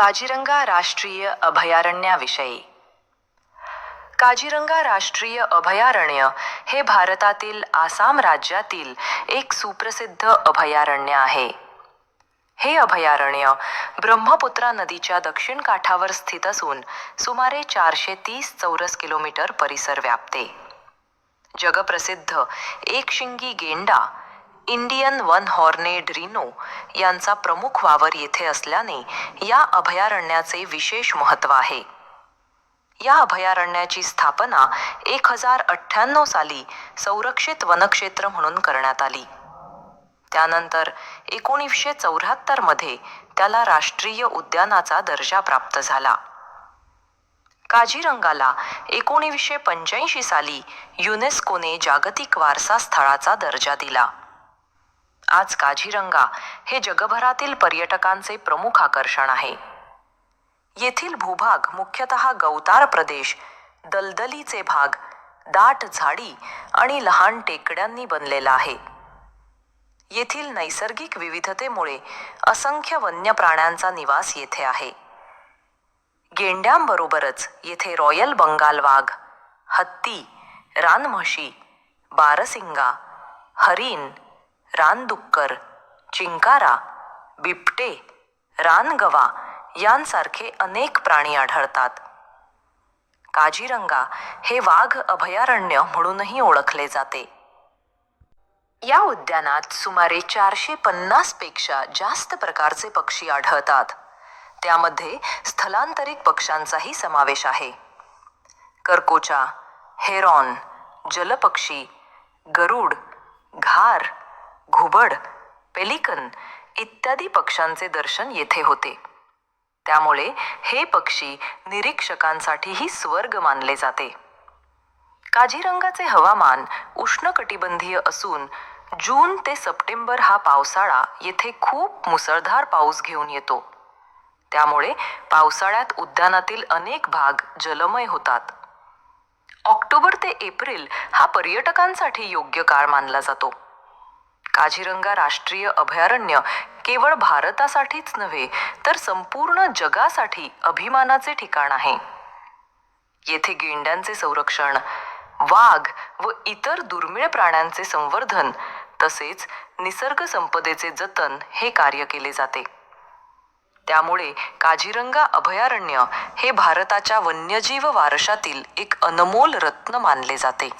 काजीरंगा राष्ट्रीय अभयारण्याविषयी. काजीरंगा राष्ट्रीय अभयारण्य हे भारतातील आसाम राज्यातील एक सुप्रसिद्ध अभयारण्य आहे. हे अभयारण्य ब्रह्मपुत्रा नदीच्या दक्षिण काठावर स्थित असून सुमारे चारशे तीस चौरस किलोमीटर परिसर व्यापते. जगप्रसिद्ध एकशिंगी गेंडा इंडियन वन हॉर्नेड रिनो यांचा प्रमुख वावर येथे असल्याने या अभयारण्याचे विशेष महत्त्व आहे. या अभयारण्याची स्थापना एक हजार अठ्ठ्याण्णव साली संरक्षित वनक्षेत्र म्हणून करण्यात आली. त्यानंतर एकोणीसशे चौऱ्याहत्तरमध्ये त्याला राष्ट्रीय उद्यानाचा दर्जा प्राप्त झाला. काझीरंगाला एकोणीसशे पंच्याऐंशी साली युनेस्कोने जागतिक वारसा स्थळाचा दर्जा दिला. आज काझीरंगा हे जगभरातील पर्यटकांचे प्रमुख आकर्षण आहे. येथील भूभाग मुख्यतः गवतार प्रदेश दलदलीचे भाग दाट झाडी आणि लहान टेकड्यांनी बनलेला आहे. येथील नैसर्गिक विविधतेमुळे असंख्य वन्य प्राण्यांचा निवास येथे आहे. गेंड्यांबरोबरच येथे रॉयल बंगाल वाघ हत्ती रानम्हशी बारसिंगा हरिण रानडुक्कर चिंकारा बिबटे रानगवा यांसारखे अनेक प्राणी आढळतात. काजीरंगा हे वाघ अभयारण्य म्हणूनही ओळखले जाते. या उद्यानात सुमारे चारशे पन्नासपेक्षा जास्त प्रकारचे पक्षी आढळतात. त्यामध्ये स्थलांतरित पक्ष्यांचाही समावेश आहे. करकोचा हेरॉन जलपक्षी गरुड घार घुबड पेलिकन इत्यादी पक्ष्यांचे दर्शन येथे होते. त्यामुळे हे पक्षी निरीक्षकांसाठीही स्वर्ग मानले जाते. काझीरंगाचे हवामान उष्णकटिबंधीय असून जून ते सप्टेंबर हा पावसाळा येथे खूप मुसळधार पाऊस घेऊन येतो. त्यामुळे पावसाळ्यात उद्यानातील अनेक भाग जलमय होतात. ऑक्टोबर ते एप्रिल हा पर्यटकांसाठी योग्य काळ मानला जातो. काझीरंगा राष्ट्रीय अभयारण्य केवळ भारतासाठीच नव्हे तर संपूर्ण जगासाठी अभिमानाचे ठिकाण आहे. येथे गेंड्यांचे संरक्षण वाघ व इतर दुर्मिळ प्राण्यांचे संवर्धन तसेच निसर्ग संपदेचे जतन हे कार्य केले जाते. त्यामुळे काझीरंगा अभयारण्य हे भारताच्या वन्यजीव वारशातील एक अनमोल रत्न मानले जाते.